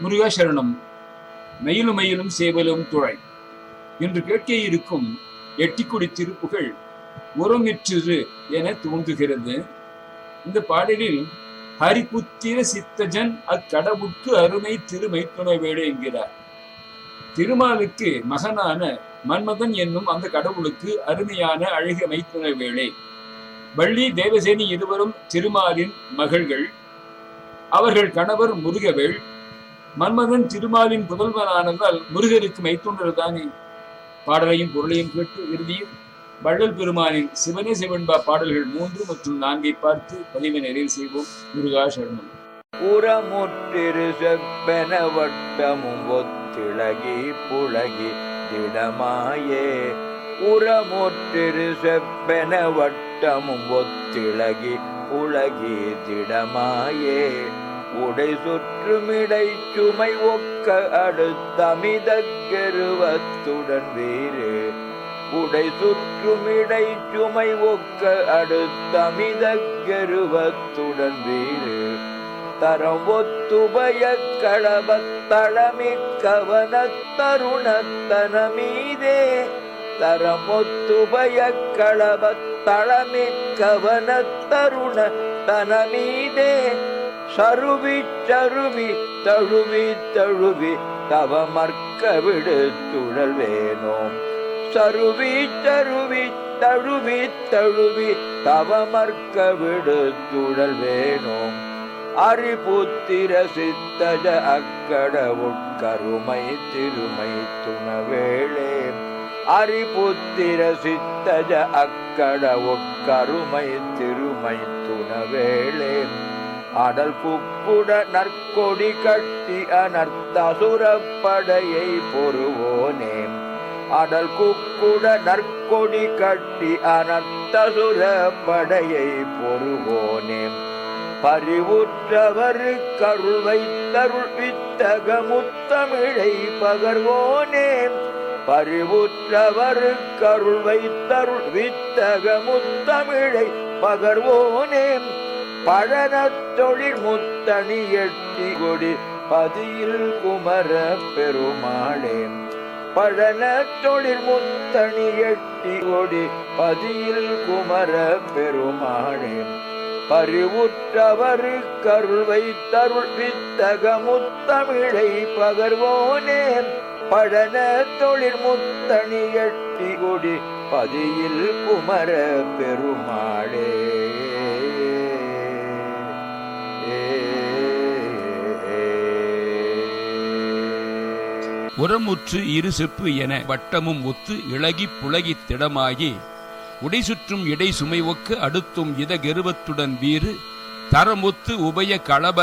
முருகா சரணம் மயிலும் மயிலும் சேவலும் துழை என்று கேட்க இருக்கும் எட்டிக்குடி திருப்புகள் உரமிற்று என தோன்றுகிறது. இந்த பாடலில் ஹரிபுத்திர சித்தஜன் அக்கடவுட்கு அருமை திருமை துணைவேடு என்கிறார். திருமாலுக்கு மகனான மன்மதன் என்னும் அந்த கடவுளுக்கு அருமையான அழகிய மைத்துணை வேளை வள்ளி தேவசேனி இருவரும் திருமாலின் மகள்கள். அவர்கள் கணவர் முருகவேள் மன்மதன் திருமாலின் புதல்வனானதால் முருகருக்கு மைத்துண்டர் தானே. பாடலையும் பொருளையும் கேட்டு இறுதியில் வள்ளல் பெருமானின் சிவனே சிவன்பா பாடல்கள் மூன்று மற்றும் நான்கை பார்த்து பதிவை நிறைவு செய்வோம். முருகா சரணம். உரமுற்றிரு செப்பென வட்டமும் ஒத்திளகி புலகி திடமாயே. உரமுற்றிரு செப்பென வட்டமும் ஒத்திளகி புலகி திடமாயே. உடை சுற்றுமிடை சுமை ஒக்க அடுத்தமித கருவத்துடன் வேறு. உடை சுற்றுமிடை சுமை ஒக்க அடுத்தமித கருவத்துடன் வேறு. தரம் ஒத்துபய களபத்தளமி கவன தருணத்தனமீதே. தரம் ஒத்துபய களபத்தளமி கவன தருண தனமீதே சருவி சருவி தழுவி தழுவி தவமர்க்க விடு துழல் வேணோம் சருவி சருவி தழுவி தழுவி தவமர்க்க விடு துழல் வேணோம் அரிபுத்திர சித்தஜ அக்கட உட்கருமை திருமை துணவேளே அரிபுத்திர சித்தஜ அக்கட உட்கருமை திருமை துணவேளே அடல் புக்குட நற்கொடி கட்டி அனர்த்தசுரப்படையை பொறுவோனே. அடல் குக்குட நற்கொடி கட்டி அனர்த்தசுரப்படையை பொறுவோனே. பரிவுற்றவர் கருள் வைத்தருள் வித்தகமுத்தமிழை பகர்வோனே. பரிவுற்றவர் கருள் வைத்தருள் வித்தகமுத்தமிழை பகர்வோனே. பழன தொழில் முத்தணி எட்டி கொடி பதியில் குமர பெருமாளே. பழன தொழில் முத்தணி எட்டி கொடி பதியில் குமர பெருமாளே. பரிவுற்றவர் கருள் வைத்தருள் வித்தக முத்தமிழை பகர்வோனே. பழன தொழில் முத்தணி எட்டி கொடி பதியில் குமர பெருமாளே. உரமுற்று இரு செப்பு என வட்டமும் ஒத்து இழகி புலகித் திடமாகி உடை சுற்றும் இடை சுமை ஒக்கு அடுத்தும் இத கெருவத்துடன் வீறு தரமொத்து உபய களப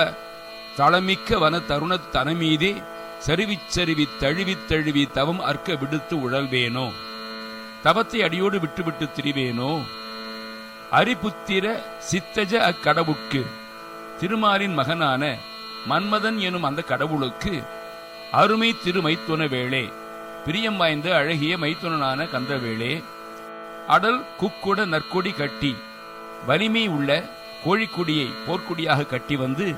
தளமிக்க வன தருணத் தனமீதே சரிவிச் சரிவி தழுவித் தழுவி தவம் அற்க விடுத்து உழல்வேனோ? தவத்தை அடியோடு விட்டுவிட்டு திரிவேனோ? அரிபுத்திர சித்தஜ அக்கடவுட்கு திருமாலின் மகனான மன்மதன் எனும் அந்த கடவுளுக்கு அருமை திரு மைத்துன வேளே பிரியம் வாய்ந்த அழகிய மைத்துனனான கந்தவேளே. அடல் குக்குட நற்கொடி கட்டி வலிமை உள்ள கோழிக்குடியை போர்க்குடியாக கட்டி வந்து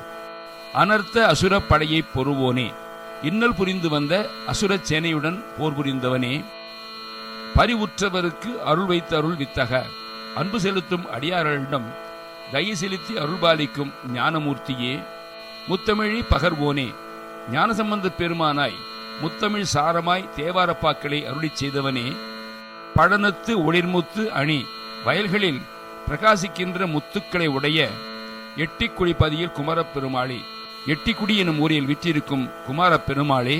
அனர்த்த அசுரப் படையை பொறுவோனே. இன்னல் புரிந்து வந்த அசுரச் சேனையுடன் போர் புரிந்தவனே. பரிவுற்றவருக்கு அருள் வைத்த அருள் வித்தக அன்பு செலுத்தும் அடியார்களிடம் தயை செலுத்தி அருள்பாலிக்கும் ஞானமூர்த்தியே. முத்தமிழி பகர்வோனே. ஞானசம்பந்தப் பெருமானாய் முத்தமிழ் சாரமாய் தேவாரப்பாக்களை அருளி செய்தவனே பழனத்து ஒளிர்முத்து அணி வயல்களில் பிரகாசிக்கின்ற முத்துக்களை உடைய எட்டிக்குழி பதியில் பெருமாளே எட்டிக்குடி எனும் ஊரில் விற்றிருக்கும் குமாரப்பெருமாளே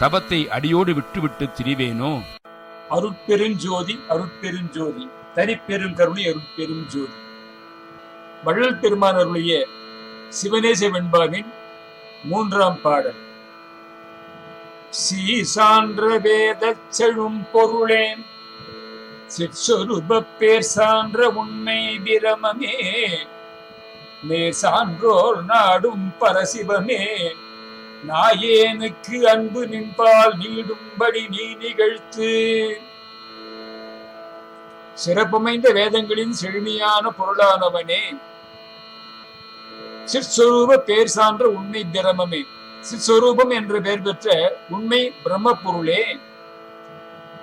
தபத்தை அடியோடு விட்டுவிட்டு திரிவேனோ? அருட்பெருஞ்சோதி அருட்பெருஞ்சோதி தனிப்பெரும் கருணை அருட்பெரும் ஜோதி வள்ளல் பெருமானருடைய சிவனேச வெண்பாவின் மூன்றாம் பாடல். சீசான்ற வேதச் செழும் பொருளே சிற்சொருப பேர் சான்ற உண்மை பிரமமே மே சான்றோர் நாடும் பரசிவமே. நாயேனுக்கு அன்பு நின்பால் நீடும்படி நீ நிகழ்த்து. சிறப்புமைந்த வேதங்களின் செழுமையான பொருளானவனே சிற்சொரூப பேர் சான்ற உண்மை பிரமமே. சிற்ஸ்வரூபம் என்று பெயர் பெற்ற உண்மை பிரம்ம பொருளே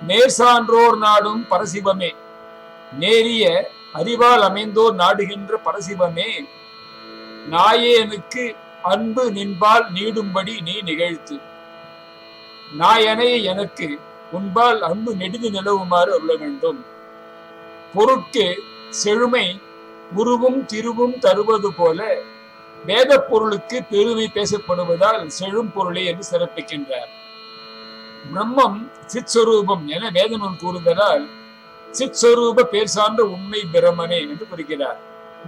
நேர் சான்றோர் நாடும் பரசிவமே. நேரிய அறிவால் அமைந்தோர் நாடுகின்ற பரசிவமே. நாயேனுக்கு அன்பு நின்பால் நீடும்படி நீ நிகழ்த்து. நாயனை எனக்கு உன்பால் அன்பு நெடுது நிலவுமாறு அருள வேண்டும். பொருட்கு செழுமை உருவும் திருவும் தருவது போல வேத பொருளுக்கு பெருமை பேசப்படுவதால் செழும் பொருளை என்று சிறப்பிக்கின்றார். பிரம்மம் சிற்ஸ்வரூபம் என வேதநூல் கூறுவதால் சிற்ஸ்வரூப பேர் சார்ந்த உண்மை பிரமனே என்று குறிக்கிறார்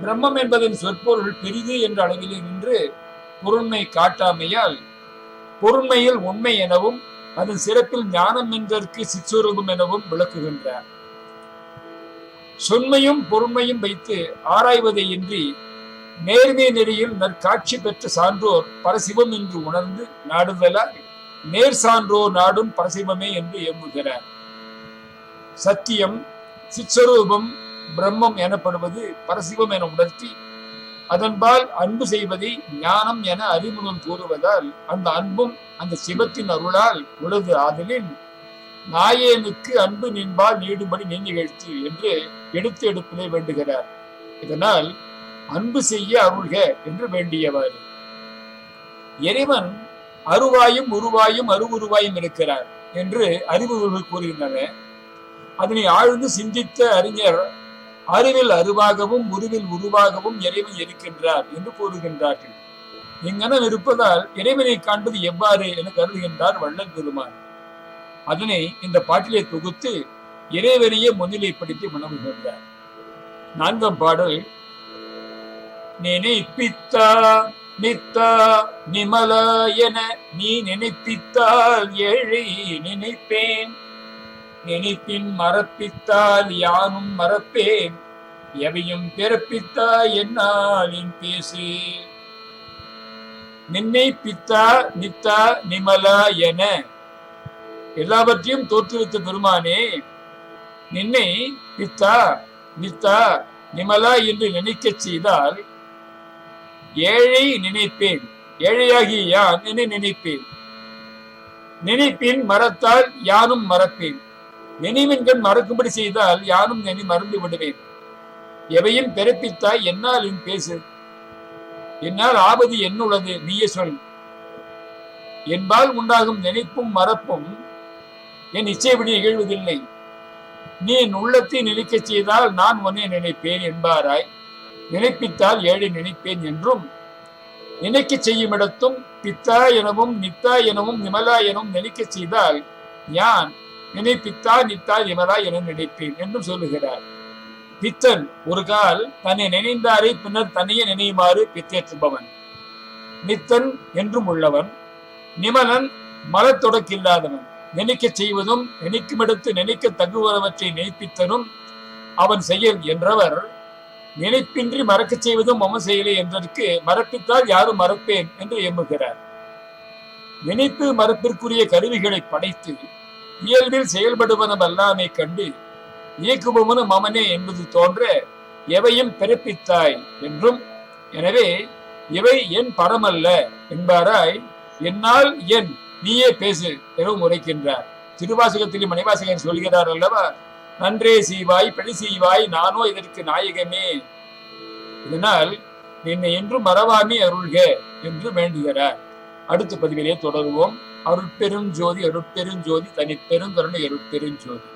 பிரம்மம் என்பதன் சொற்பொருள் பெரிது என்ற அளவிலே நின்று பொருண்மை காட்டாமையால் பொருண்மையில் உண்மை எனவும் அதன் சிறப்பில் ஞானம் என்றற்கு சிற்ஸ்வரூபம் எனவும் விளக்குகின்றார். சொன்மையும் பொறுமையும் வைத்து ஆராய்வதை இன்றி நேர்மை நெறியில் நற்காட்சி பெற்ற சான்றோர் பரசிவம் என்று உணர்ந்து நாடுதலால் நேர் சான்றோர் நாடும் பரசிவமே என்று எம்புகிறார் சத்தியம் சிச்சரூபம் பிரம்மம் எனப்படுவது பரசிவம் என உணர்த்தி அதன்பால் அன்பு செய்வதை ஞானம் என அறிமுகம் கூறுவதால் அந்த அன்பும் அந்த சிவத்தின் அருளால் உளது ஆதலின் நாயேனுக்கு அன்பு நின்பால் நீடும்படி நீ நிகழ்த்து என்று எடுத்து எடுப்பிலே வேண்டுகிறார். இதனால் அன்பு செய்ய அருள்க என்று வேண்டியவாறு இறைவன் அருவாயும் உருவாயும் அருவுருவாயும் இருக்கிறார் என்று அறிவுகள் கூறுகின்றன. அதனை ஆழ்ந்து சிந்தித்த அறிஞர் அறிவில் அருவாகவும் உருவில் உருவாகவும் இறைவன் இருக்கின்றார் என்று கூறுகின்றார்கள். இங்கனம் இருப்பதால் இறைவனை காண்பது எவ்வாறு என கருதுகின்றார் வள்ளல் பெருமான். அதனை இந்த பாட்டிலே தொகுத்து இறைவனையே முன்னிலைப்படுத்தி உணவுகின்றார் நான்காம் பாடல் நினைப்பித்தா நித்தா நிமல என நீ நினைப்பித்தால் ஏழை நினைப்பேன். நினைப்பின் மறப்பித்தால் யானும் மறப்பேன். எவையும் பிறப்பித்தா என்னால் என் பேசு. நின்னை பித்தா நித்தா நிமலா என எல்லாவற்றையும் தோற்றுவித்த பெருமானே நின்னை பித்தா நித்தா நிமலா என்று நினைக்கச் செய்தால் ஏழை நினைப்பேன். ஏழையாகிய யான் என்னை நினைப்பேன். நினைப்பின் மறத்தால் யானும் மறப்பேன். நினைவின்கண் மறக்கும்படி செய்தால் யானும் நினை மறந்து விடுவேன். எவையும் பிறப்பித்தாய் என்னால் என் பேசு. என்னால் ஆபது என்னுள்ளது நீயே சொல். என்பால் உண்டாகும் நினைப்பும் மறப்பும் என் இச்சைப்படி நிகழ்வதில்லை. நீ என் உள்ளத்தை நினைக்கச் செய்தால் நான் உன்னை நினைப்பேன் என்பாராய். நினைப்பித்தால் ஏழை நினைப்பேன் என்றும் நினைக்க செய்யும் இடத்தும் பித்தா எனவும் நித்தா எனவும் நிமலா எனவும் நினைக்கச் செய்தால் யான் நினைப்பித்தா நித்தா நிமலா என நினைப்பேன் என்றும் சொல்லுகிறார். பித்தன் ஒரு கால் தன்னை நினைந்தாரை பின்னர் தன்னையே நினையுமாறு பித்தேற்றுபவன். நித்தன் என்றும் உள்ளவன் நிமலன் மலத்தொடக்கில்லாதவன் நினைக்க செய்வதும் நினைக்குமிடத்து நினைக்க தகுவனவற்றை நினைப்பித்தனும் அவன் செயல் என்றவர் நினைப்பின்றி மறக்கச் செய்வதும் மம செயலே என்றதற்கு மறப்பித்தால் யாரும் மறப்பேன் என்று எண்ணுகிறார். நினைப்பு மறப்பிற்குரிய கருவிகளை படைத்து இயல்பில் செயல்படுவனம் கண்டு இயக்குபவனும் மமனே என்பது தோன்ற எவையும் பிறப்பித்தாய் என்றும் எனவே இவை என் பரமல்ல என்பாராய் என்னால் என் நீயே பேசு எனவும் உரைக்கின்றார். திருவாசகத்திலும் மணிவாசகன் சொல்கிறார் அல்லவா? நன்றே செய்வாய் பழி செய்வாய் நானோ இதற்கு நாயகமே. இதனால் என்னை என்றும் மறவாமே அருள்க என்று வேண்டுகிறார். அடுத்த பதிவிலே தொடருவோம். அருட்பெரும் ஜோதி அருட்பெரும் ஜோதி தனிப்பெரும் அருட்பெரும் ஜோதி